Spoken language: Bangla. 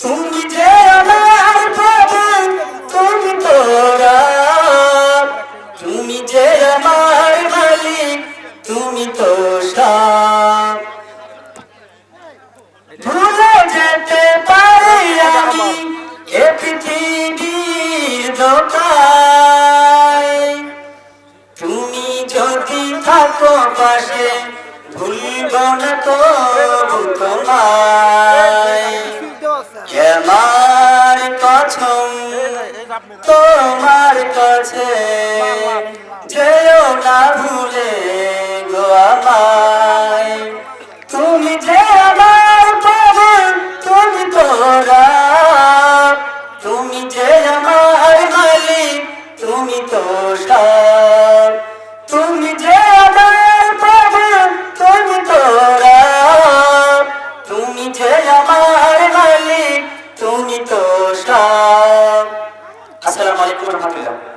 তুমি যে আমার বাবা, তুমি তোরা। তুমি যে আমার মালিক, তুমি তো ভুলে যেতে পারি আমি এ পৃথিবীর দোকায় তুমি যদি থাকো পাশে, ভুলব না তো তোমার কছম তোমার কাছে যেও না ভুলে গো আমায়। তুমি যে আমার পাবন তুমি তোরা। তুমি যে আমার মালিক, তুমি তো তুমি যে মালিক তুমি তো